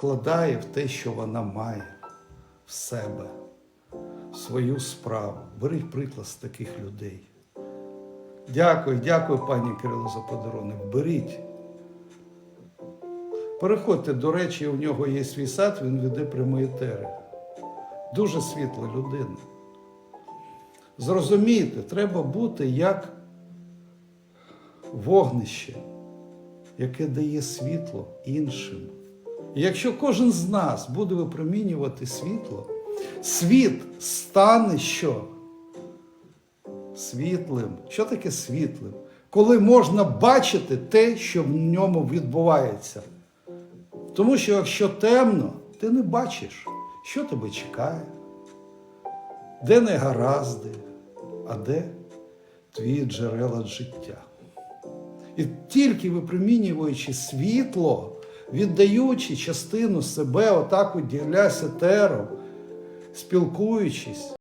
вкладає в те, що вона має в себе, в свою справу. Беріть приклад з таких людей. Дякую, дякую, пані Кирило, за подарунок. Беріть. Переходьте, до речі, у нього є свій сад, він веде прямі етери. Дуже світла людина. Зрозумійте, треба бути як вогнище, яке дає світло іншим. Якщо кожен з нас буде випромінювати світло, світ стане що? Світлим. Що таке світлим? Коли можна бачити те, що в ньому відбувається. Тому що якщо темно, ти не бачиш, що тебе чекає, де негаразди, а де твої джерела життя. І тільки випромінюючи світло, віддаючи частину себе, отак от тером, спілкуючись,